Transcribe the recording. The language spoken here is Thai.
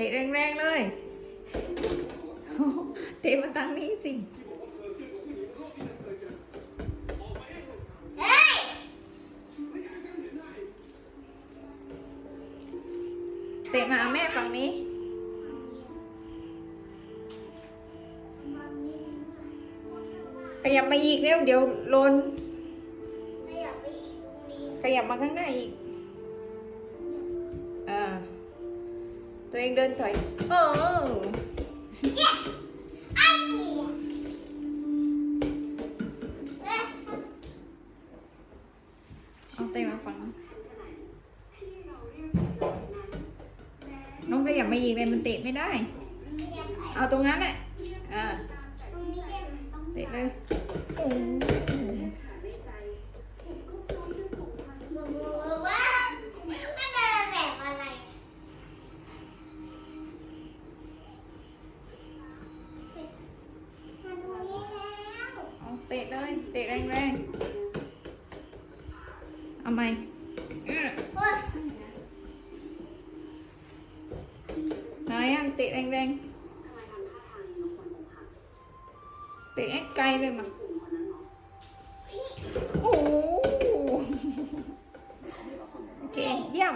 เตะแรงๆเลย เตะมาทางนี้สิเฮ้ยเตะมาหาแม่ฝั่งนี้มันมีขยับมาอีกเร็วเดี๋ยวหลนไม่อยากไปอีกตรงนี้ขยับมาข้างหน้าอีก ตัวเองเดินถอย เออไอ้เหี้ยเอ้ยาเตะมาฝั่งน้องขยับมาอีกเลยมันเตะไม่ได้ เอาตรงนั้นแหละอ่าเตะเลย เอาเตะเลยเตะแรงๆเอาไหมเออโอ๊ยไหนอะเตะแรงๆเตะให้ไกลเลยมาโอ้โหโอเคเยี่ยม